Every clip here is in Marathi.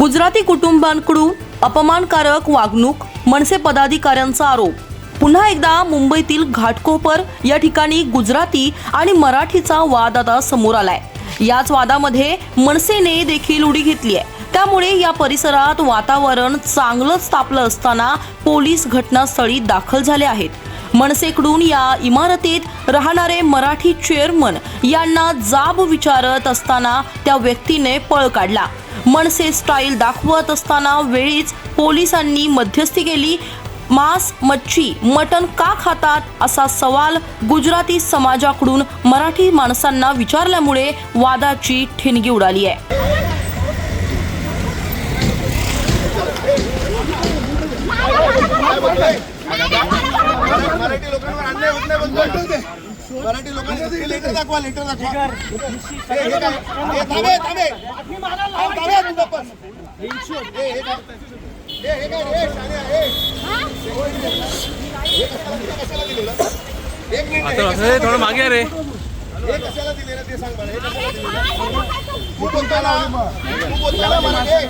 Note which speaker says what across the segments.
Speaker 1: गुजराती कुटुंबांकडून अपमानकारक वागणूक मनसे पदाधिकाऱ्यांचा आरोप. पुन्हा एकदा मुंबईतील घाटकोपर या ठिकाणी गुजराती आणि मराठीचा वाद आता समोर आलाय. याच वादामध्ये मनसेने देखील उडी घेतली आहे. त्यामुळे या परिसरात वातावरण चांगलंच तापलं असताना पोलीस घटनास्थळी दाखल झाले आहेत. मनसेकडून या इमारतीत राहणारे मराठी चेअरमन यांना जाब विचारत असताना त्या व्यक्तीने पळ काढला. मनसे स्टाईल दाखवत असताना वेळीच पोलिसांनी मध्यस्थी केली मांस मच्छी मटण का खातात असा सवाल गुजराती समाजाकडून मराठी माणसांना विचारल्यामुळे वादाची ठिणगी उडाली आहे
Speaker 2: मराठी लोकांवर अन्याय होत नाही बोलतोय. मराठी लोकांसाठी लेटर दाखवा लेटर दाखवा. हे- हे? हे थांबे थांबे. थांब. हे- हे? हे- हे हे. हे. हे
Speaker 3: थोडं मागे रे.
Speaker 2: हे कशाला दिलेलं ते सांग मला हे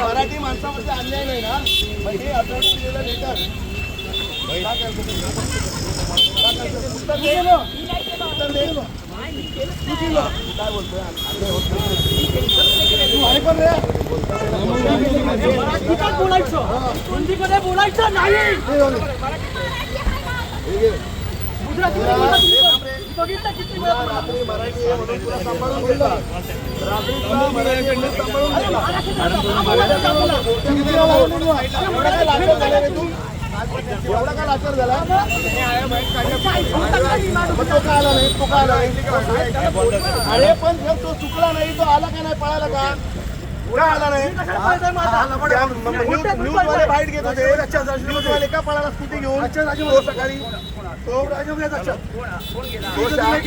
Speaker 2: मराठी माणसावरती अन्याय नाही ना हे आता दिलेलं लेटर काय करतो ते? काय करतो? उत्तर बोलतोय
Speaker 4: बोलायचं हिंदीमध्ये बोलायचं नाही बघितलं किती वेळा
Speaker 2: एवढा काय लाचार झाला? तू का आला नाही? तो का आला नाही? अरे पण जर तो चुकला नाही तो आला का नाही? पळाला का? का आला नाही? न्यूज वाले बाईट घेत होते. न्यूज वाले का पळाला स्कूटी घेऊन? सकाळी तो तो तू आज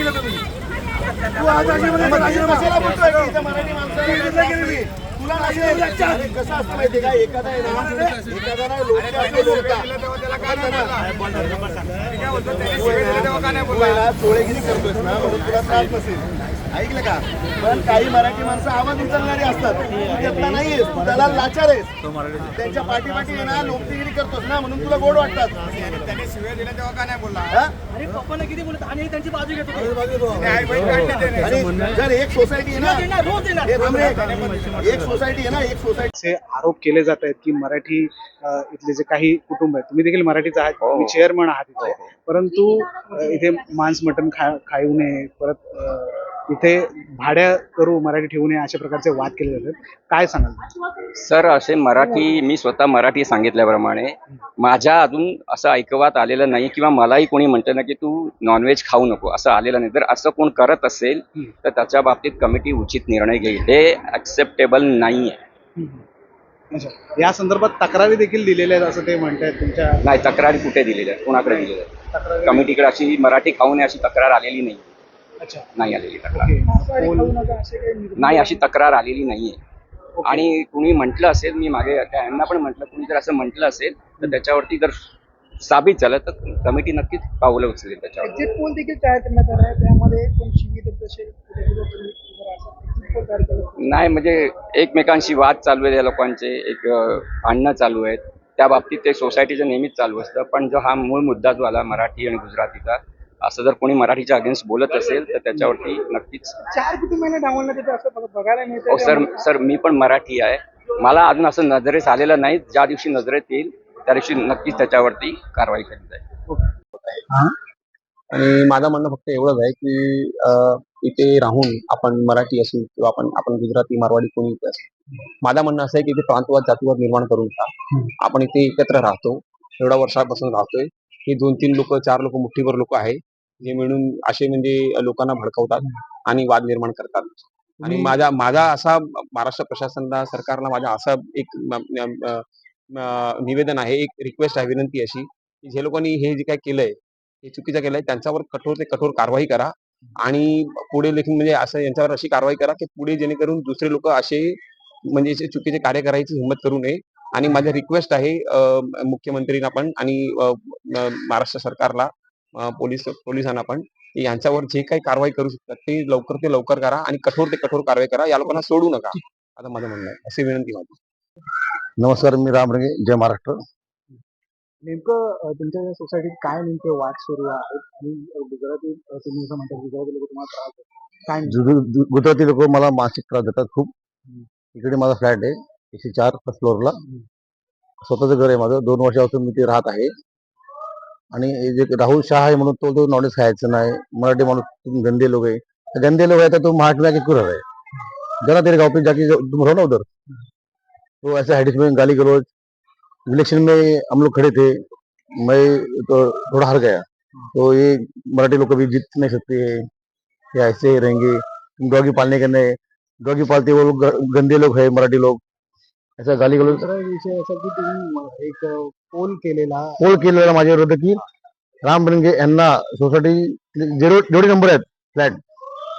Speaker 2: तुला कसं असतं माहिती का एखादा आहे ना एखादा ना लोक काय लोक चोळेगिरी करतोय ना म्हणून तुला त्रास नसेल. ऐकलं का? पण काही मराठी माणसं आवाज उचलणारी असतात. त्यातला नाहीयेस त्याला लाचार आहेस. त्यांच्या पाठीपाठी आहे ना लोकगिरी करतोस ना म्हणून तुला गोड वाटतात. हा?
Speaker 4: अरे पप्पाने किती बोलत आणि त्यांची बाजू घेत होते.
Speaker 2: आणि जर एक सोसायटी आहे ना
Speaker 4: रोज
Speaker 2: हे. एक सोसायटी आहे ना एक सोसायटी.
Speaker 5: आरोप केले जात आहेत की मराठी इथले जे काही कुटुंब आहेत तुम्ही देखील मराठीच आहात तुम्ही चेअरमन आहात इथे. परंतु इथे मांस मटण खा खाऊ नये परत इथे भाड्या करू मराठी ठेवू नये अशा प्रकारचे वाद केले जातात. काय सांगाल?
Speaker 6: सर असे मराठी मी स्वतः मराठी सांगितल्याप्रमाणे माझ्या अजून असं ऐकवात आलेलं नाही किंवा मलाही कोणी म्हणतं ना की तू नॉनव्हेज खाऊ नको असं आलेलं नाही. जर असं कोण करत असेल तर त्याच्या बाबतीत कमिटी उचित निर्णय घेईल. हे ऍक्सेप्टेबल नाही आहे
Speaker 5: या संदर्भात तक्रारी देखील दिलेल्या आहेत असं ते म्हणतायत तुमच्या
Speaker 6: नाही तक्रारी कुठे दिलेल्या आहेत? कोणाकडे दिलेल्या आहेत? कमिटीकडे अशी मराठी खाऊ नये अशी तक्रार आलेली नाही नाही आलेली तक्रार. नाही अशी तक्रार आलेली नाहीये. आणि कुणी म्हटलं असेल मी मागे यांना पण म्हटलं कुणी जर असं म्हटलं असेल तर त्याच्यावरती जर साबित झालं तर कमिटी नक्कीच पावलं उचलेल त्याच्यावर.
Speaker 4: देखील तयार करण्यात आला आहे त्यामध्ये
Speaker 6: नाही म्हणजे एकमेकांशी वाद चालू आहेत या लोकांचे एक भांडणं चालू आहेत. त्या बाबतीत ते सोसायटीचं नेहमीच चालू असतं पण जो हा मूळ मुद्दा जो आला मराठी आणि गुजरातीचा असं जर कोणी मराठीच्या अगेन्स्ट बोलत असेल तर त्याच्यावरती नक्कीच
Speaker 4: चार कुटुंबाने डावलण्यात येतं असं बघ- बघायला
Speaker 6: हो
Speaker 4: मिळतं
Speaker 6: सर सर मी पण मराठी आहे. मला अजून असं नजरेस आलेलं नाही. ज्या दिवशी नजरेत येईल त्या दिवशी नक्कीच त्याच्यावरती कारवाई केली जाईल.
Speaker 7: आणि माझं म्हणणं फक्त एवढंच आहे की अं, इथे राहून आपण मराठी असू किंवा आपण आपण गुजराती मारवाडी कोणी इथे असू माझं म्हणणं असं आहे की इथे प्रांतवाद जातीवाद निर्माण करून आपण इथे एकत्र राहतो. एवढ्या वर्षापासून राहतोय. हे दोन तीन लोक चार लोक मुठ्ठीभर लोक आहे. जे मिळून असे म्हणजे लोकांना भडकवतात आणि वाद निर्माण करतात. आणि माझा माझा असा महाराष्ट्र प्रशासनाला सरकारला माझा असा एक निवेदन आहे एक रिक्वेस्ट आहे विनंती अशी की जे लोकांनी हे जे काय केलंय हे चुकीचं केलंय त्यांच्यावर कठोर ते कठोर कारवाई करा आणि पुढे देखील म्हणजे असं यांच्यावर अशी कारवाई करा की पुढे जेणेकरून दुसरे लोक असे म्हणजे चुकीचे कार्य करायची हिंमत करू नये. आणि माझी रिक्वेस्ट आहे मुख्यमंत्रींना पण आणि महाराष्ट्र सरकारला पोलीस पोलिसांना पण यांच्यावर जे काही कारवाई करू शकतात ते लवकर ते लवकर करा आणि कठोर ते कठोर कारवाई करा. या लोकांना सोडू नका. आता माझं म्हणणं आहे. अशी विनंती माझी.
Speaker 3: नमस्कार मी राम रंगे. जय महाराष्ट्र.
Speaker 5: नेमकं तुमच्या या सोसायटीत काय नेमके वाद सुरू आहेत? आणि गुजराती तुम्ही असं म्हणता गुजराती लोक तुम्हाला त्रास देतात. काय
Speaker 3: गुजराती लोक मला मानसिक त्रास देतात खूप. इकडे माझा फ्लॅट आहे. एकशे चार फर्स्ट फ्लोअरला. स्वतःचं घर आहे माझं. दोन वर्षापासून मी ते राहत आहे. आणि जे राहुल शाह आहे म्हणून तो तो नॉलेज खायचं नाही. मराठी माणूस गंदे लोग आहे. तो गंदे लोग तर तो तुम हाथ में आके क्यों रह रहे जरा तेरे गाँव पे जाके तुम रहो ना उधर. तो ऐसे हेडिस में गाली गलौज. इलेक्शन में हम लोग खड़े थे. मैं तो थोड़ा हार गया. तो ये मराठी लोग कभी जीत नहीं सकते है. या ऐसे ही रहेंगे. डॉगी पालने के नहीं डॉगी पालते वो लोग गंदे लोग है मराठी लोग. ऐसा गाली गलौज
Speaker 5: दुसरा विषय असा की तुम्ही एक पोल केलेला
Speaker 3: पोल केलेला माझ्या विरोधात की रामरंगे यांना सोसायटी जेवढे जेवढे नंबर आहेत फ्लॅट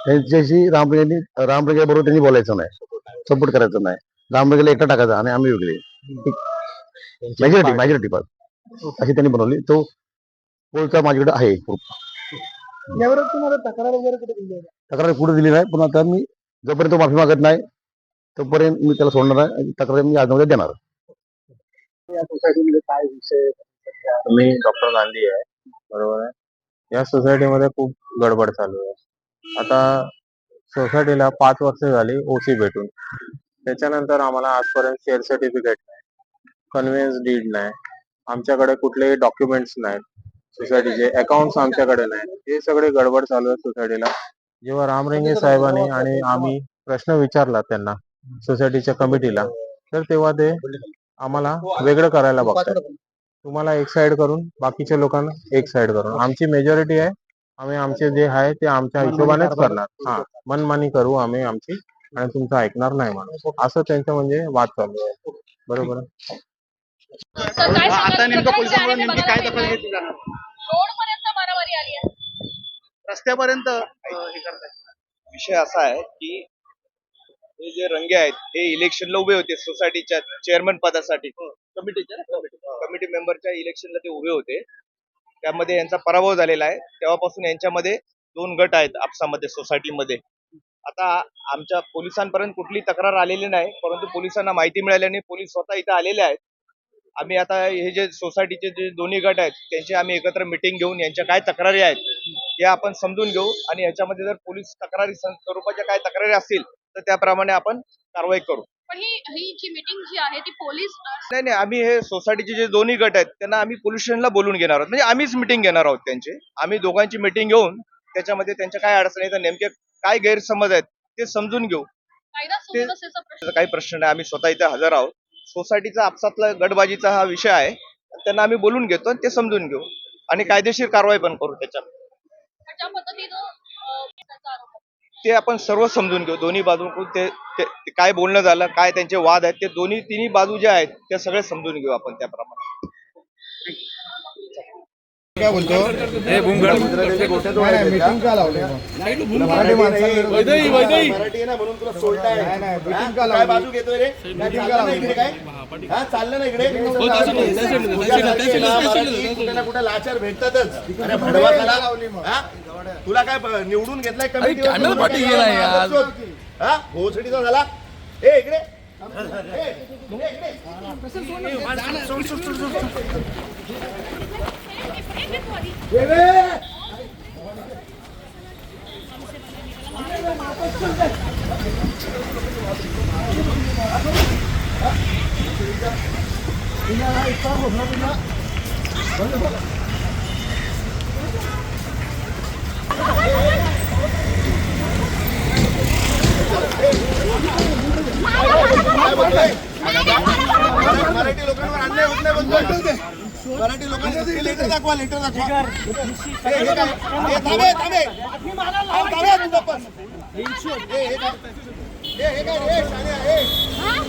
Speaker 3: त्यांच्याशी रामरंगे रामरंगे बरोबर त्यांनी बोलायचं नाही. सपोर्ट करायचं नाही. रामरंगेला एकटा टाकायचा आणि आम्ही वेगळे. मेजॉरिटी मेजॉरिटी पास अशी त्यांनी बनवली. तो पोलचा माझ्याकडे आहे.
Speaker 4: यावर तुम्हाला तक्रार वगैरे कुठे दिली
Speaker 3: तक्रार पुढे दिली नाही. पण आता मी जोपर्यंत तो माफी मागत नाही तोपर्यंत मी त्याला सोडणार आहे तक्रार मी आज देणार.
Speaker 5: या सोसायटीमध्ये काय विषय
Speaker 8: मी डॉक्टर गांधी आहे बरोबर आहे? या सोसायटीमध्ये खूप गडबड चालू आहे. आता सोसायटीला पाच वर्ष झाली ओसी भेटून. त्याच्यानंतर आम्हाला आजपर्यंत शेअर सर्टिफिकेट नाही कन्व्हिन्स डीड नाही आमच्याकडे कुठलेही डॉक्युमेंट्स नाहीत सोसायटीचे अकाउंट्स आमच्याकडे नाही हे सगळे गडबड चालू आहे सोसायटीला. जेव्हा रामरेंगे साहेबांनी आणि आम्ही प्रश्न विचारला त्यांना सोसायटीच्या कमिटीला तर तेव्हा ते आम्हाला वेगळं करायला बघतात तुम्हाला एक साइड करून बाकीच्या लोकांना एक साइड करून. आमची मेजॉरिटी आहे. आम्ही आमचे जे आहे ते आमच्या हिशोबानेच करणार. हा मनमानी करू आम्ही आमची आणि तुमचं ऐकणार नाही म्हणून. असं त्यांचं म्हणजे वाद चालू आहे. बरोबर आहे?
Speaker 4: आता नेमकं पोलिसांकडून नेमकी काय दखल घेतली जाणार?
Speaker 9: रोड पर्यंत मारामारी आली आहे.
Speaker 4: रस्त्यापर्यंत हे करताय.
Speaker 2: विषय असा आहे की हे जे रंगे आहेत हे इलेक्शनला उभे होते सोसायटीच्या चेअरमन पदासाठी. कमिटीच्या कमिटी मेंबरच्या इलेक्शनला ते उभे होते. त्यामध्ये यांचा पराभव झालेला आहे. तेव्हापासून यांच्यामध्ये दोन गट आहेत आपसामध्ये सोसायटीमध्ये आता आमच्या पोलिसांपर्यंत कुठली तक्रार आलेली नाही परंतु पोलिसांना माहिती मिळाल्याने पोलीस स्वतः इथं आलेले आहेत. आम्ही आता हे जे सोसायटीचे जे दोन्ही गट आहेत त्यांची आम्ही एकत्र मिटिंग घेऊन यांच्या काय तक्रारी आहेत हे आपण समजून घेऊ. आणि याच्यामध्ये जर पोलीस तक्रारी स्वरूपाच्या काय तक्रारी असतील तर त्याप्रमाणे आपण कारवाई करू.
Speaker 9: पण ही ही जी मीटिंग जी आहे ती पोलीस
Speaker 2: नाही नाही आम्ही हे सोसायटीचे जे दोन्ही गट आहेत त्यांना आम्ही पोलीस स्टेशनला बोलून घेणार आहोत. म्हणजे आम्हीच मिटिंग घेणार आहोत त्यांचे. आम्ही दोघांची मिटिंग घेऊन त्याच्यामध्ये त्यांच्या काय अडचणी आहेत नेमके काय गैरसमज आहेत ते समजून घेऊ. काही प्रश्न नाही. आम्ही स्वतः इथे हजर आहोत. सोसायटीचा आपसातला गटबाजीचा हा विषय आहे. त्यांना आम्ही बोलून घेतो आणि ते समजून घेऊ. आणि कायदेशीर कारवाई पण करू त्याच्यात ते आपण सर्व समजून घेऊ. दोन्ही बाजूकडून ते ते- ते काय बोलणं झालं काय त्यांचे वाद आहेत ते दोन्ही तिन्ही बाजू ज्या आहेत त्या सगळे समजून घेऊ आपण त्याप्रमाणे.
Speaker 4: मीटिंग का लावली?
Speaker 2: मराठी मराठी आहे ना म्हणून तुला सोडताय. काय बाजू घेतोय रे? काय काय? हा चाललं ना इकडे? मराठी कुठे ना कुठे लाचार भेटतातच. अरे भडवा झाला हा? तुला काय निवडून घेतलाय कमिटी हा? भोसडीचा झाला? ए इकडे. मराठी लोकांवर अन्याय होत नाही मराठी लेटर दाखवा लेटर दाखवा हे थांबे थांबे थांबे हे हे काय हे